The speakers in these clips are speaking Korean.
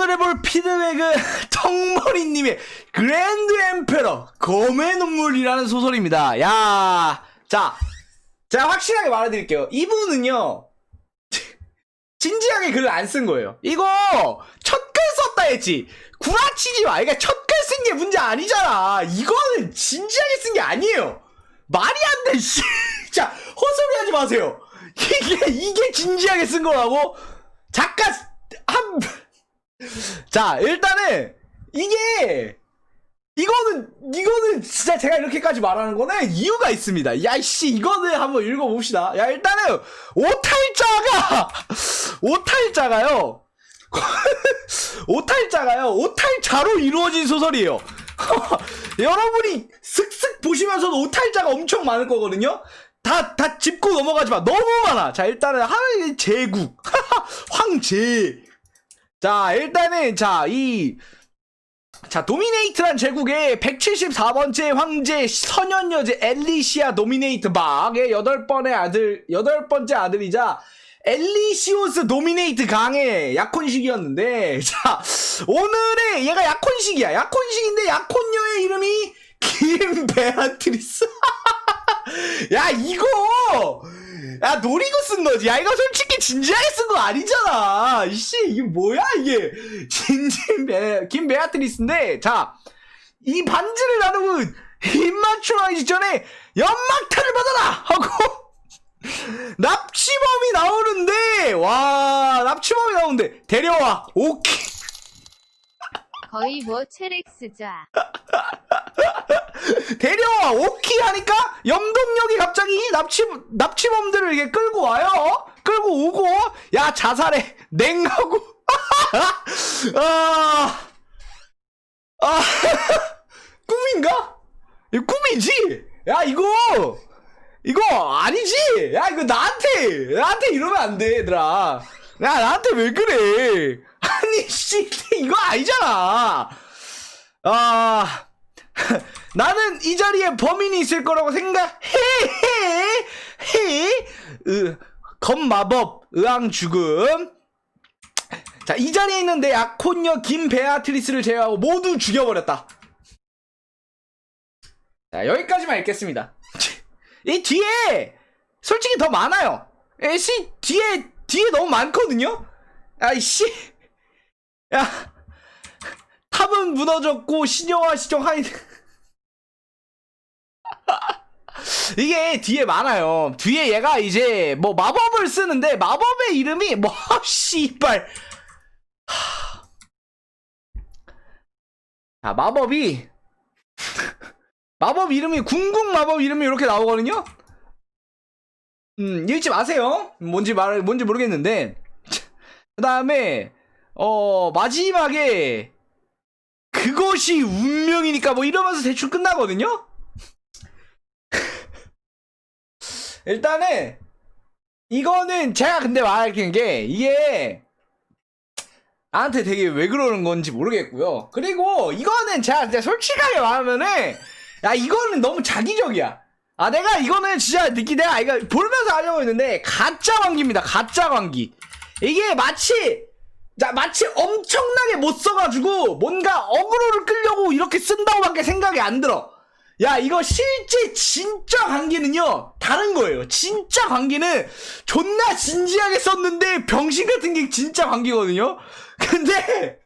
오늘 해볼 피드백은 텅머리님의 그랜드 엠페러 검의 눈물이라는 소설입니다. 야, 자, 제가 확실하게 말해드릴게요. 이분은요, 진지하게 글을 안 쓴 거예요. 이거 첫 글 썼다 했지. 구라치지 마. 그러니까 첫 글 쓴 게 문제 아니잖아. 이거는 진지하게 쓴 게 아니에요. 말이 안 돼, 씨. 자, 헛소리 하지 마세요. 이게, 이게 진지하게 쓴 거라고? 작가, 한, 자, 일단은, 이게, 이거는, 이거는 진짜 제가 이렇게까지 말하는 거는 이유가 있습니다. 야, 씨, 이거는 한번 읽어봅시다. 야, 일단은, 오탈자가, 오탈자가요, 오탈자가요, 오탈자로 이루어진 소설이에요. 여러분이 슥슥 보시면서도 오탈자가 엄청 많을 거거든요? 다, 다 짚고 넘어가지 마. 너무 많아. 자, 일단은, 하, 제국. 황제. 자, 일단은, 자, 이, 자, 도미네이트란 제국의 174번째 황제 선현여제 엘리시아 도미네이트 막의 여덟 번의 아들, 여덟 번째 아들이자 엘리시오스 도미네이트 강의 약혼식이었는데, 자, 오늘의 얘가 약혼식이야. 약혼식인데 약혼녀의 이름이 김베아트리스. 야, 이거! 야, 노리고 쓴 거지. 야, 이거 솔직히 진지하게 쓴 거 아니잖아. 이씨, 이게 뭐야, 이게. 진진 베, 김 베아트리스인데, 자, 이 반지를 나누고 입맞춤하기 직전에 연막탄을 받아라! 하고, 납치범이 나오는데, 와, 납치범이 나오는데, 데려와. 오케이. 거의 뭐 체렉스자. 데려와 오키 하니까 염동력이 갑자기 납치 납치범들을 이렇게 끌고 와요. 끌고 오고 야 자살해 냉하고 아, 아 꿈인가? 이거 꿈이지? 야 이거 이거 아니지? 야 이거 나한테 나한테 이러면 안 돼 얘들아. 야 나한테 왜 그래? 아니 씨 이거 아니잖아. 아. 나는 이 자리에 범인이 있을 거라고 생각해, 해, 해, 으, 검마법, 의왕 죽음. 자, 이 자리에 있는 내 약혼녀 김베아트리스를 제외하고 모두 죽여버렸다. 자, 여기까지만 읽겠습니다. 이 뒤에, 솔직히 더 많아요. 씨, 뒤에, 뒤에 너무 많거든요? 아이씨. 야, 탑은 무너졌고, 신여와 시정 하이 이게 뒤에 많아요. 뒤에 얘가 이제 뭐 마법을 쓰는데 마법의 이름이 뭐 씨발. 하. 자 마법이 마법 이름이 궁극 마법 이름이 이렇게 나오거든요. 음 읽지 마세요. 뭔지 말 뭔지 모르겠는데 그 다음에 어 마지막에 그것이 운명이니까 뭐 이러면서 대충 끝나거든요. 일단은 이거는 제가 근데 말하는 게 이게 나한테 되게 왜 그러는 건지 모르겠고요. 그리고 이거는 제가 진짜 솔직하게 말하면은 야 이거는 너무 자기적이야. 아 내가 이거는 진짜 느끼 내가 이거 보면서 하려고 했는데 가짜 관기입니다. 가짜 관기. 이게 마치 자 마치 엄청나게 못 써가지고 뭔가 어그로를 끌려고 이렇게 쓴다고밖에 생각이 안 들어. 야, 이거 실제 진짜 관계는요, 다른 거예요. 진짜 관계는 존나 진지하게 썼는데 병신 같은 게 진짜 관계거든요? 근데,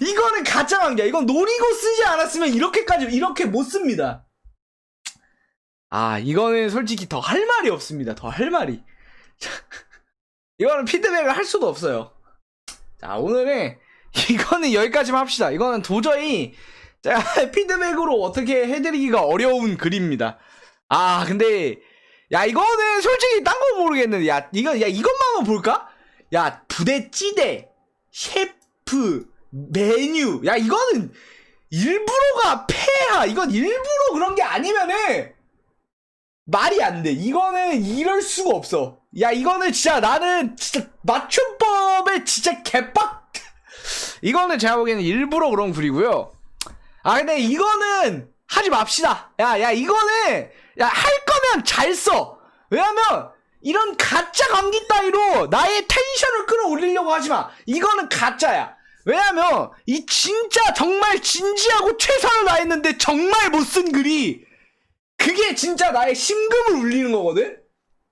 이거는 가짜 관계야. 이건 노리고 쓰지 않았으면 이렇게까지, 이렇게 못 씁니다. 아, 이거는 솔직히 더 할 말이 없습니다. 더 할 말이. 이거는 피드백을 할 수도 없어요. 자, 오늘은, 이거는 여기까지만 합시다. 이거는 도저히, 자, 피드백으로 어떻게 해드리기가 어려운 글입니다. 아, 근데, 야, 이거는 솔직히 딴 거 모르겠는데, 야, 이거, 야, 이것만 한번 볼까? 야, 부대 찌대, 셰프, 메뉴, 야, 이거는 일부러가 폐하, 이건 일부러 그런 게 아니면은, 말이 안 돼. 이거는 이럴 수가 없어. 야, 이거는 진짜 나는 진짜 맞춤법에 진짜 개빡! 이거는 제가 보기에는 일부러 그런 글이고요. 아 근데 이거는 하지 맙시다. 야, 야 이거는 야 할 거면 잘 써. 왜냐면 이런 가짜 감기 따위로 나의 텐션을 끌어올리려고 하지 마. 이거는 가짜야. 왜냐면 이 진짜 정말 진지하고 최선을 다했는데 정말 못 쓴 글이 그게 진짜 나의 심금을 울리는 거거든?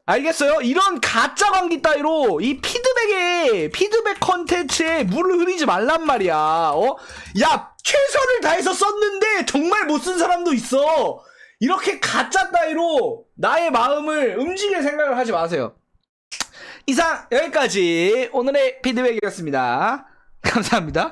알겠어요? 이런 가짜 관계 따위로 이 피드백에 피드백 컨텐츠에 물을 흐리지 말란 말이야. 어? 야 최선을 다해서 썼는데 정말 못 쓴 사람도 있어. 이렇게 가짜 따위로 나의 마음을 움직일 생각을 하지 마세요. 이상 여기까지 오늘의 피드백이었습니다. 감사합니다.